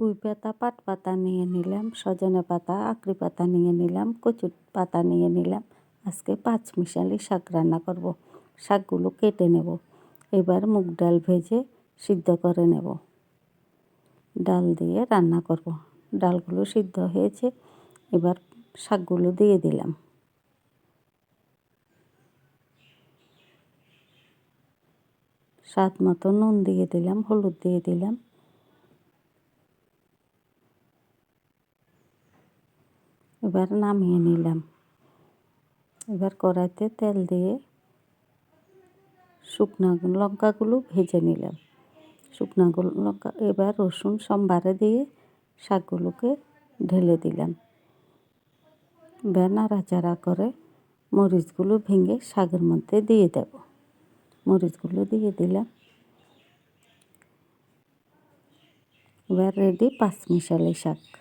পুঁই পাতা, পাট পাতা নিয়ে নিলাম, সজনে পাতা আকরি পাতা নিয়ে নিলাম কচু পাতা নিয়ে নিলাম। আজকে পাঁচ মিশালি শাক রান্না করব। শাকগুলো কেটে নেব। এবার মুগ ডাল ভেজে সিদ্ধ করে নেব। ডাল দিয়ে রান্না করব। ডালগুলো সিদ্ধ হয়েছে, এবার শাকগুলো দিয়ে দিলাম। স্বাদ মতো নুন দিয়ে দিলাম, হলুদ দিয়ে দিলাম। এবার নামিয়ে নিলাম। এবার কড়াইতে তেল দিয়ে শুকনো লঙ্কাগুলো ভেজে নিলাম। শুকনো লঙ্কা, এবার রসুন সোমবারে দিয়ে শাকগুলোকে ঢেলে দিলাম। এবার নাড়াচাড়া করে মরিচগুলো ভেঙে শাকের মধ্যে দিয়ে দেব। মরিচগুলো দিয়ে দিলাম। এবার রেডি পাঁচ মিশালি শাক।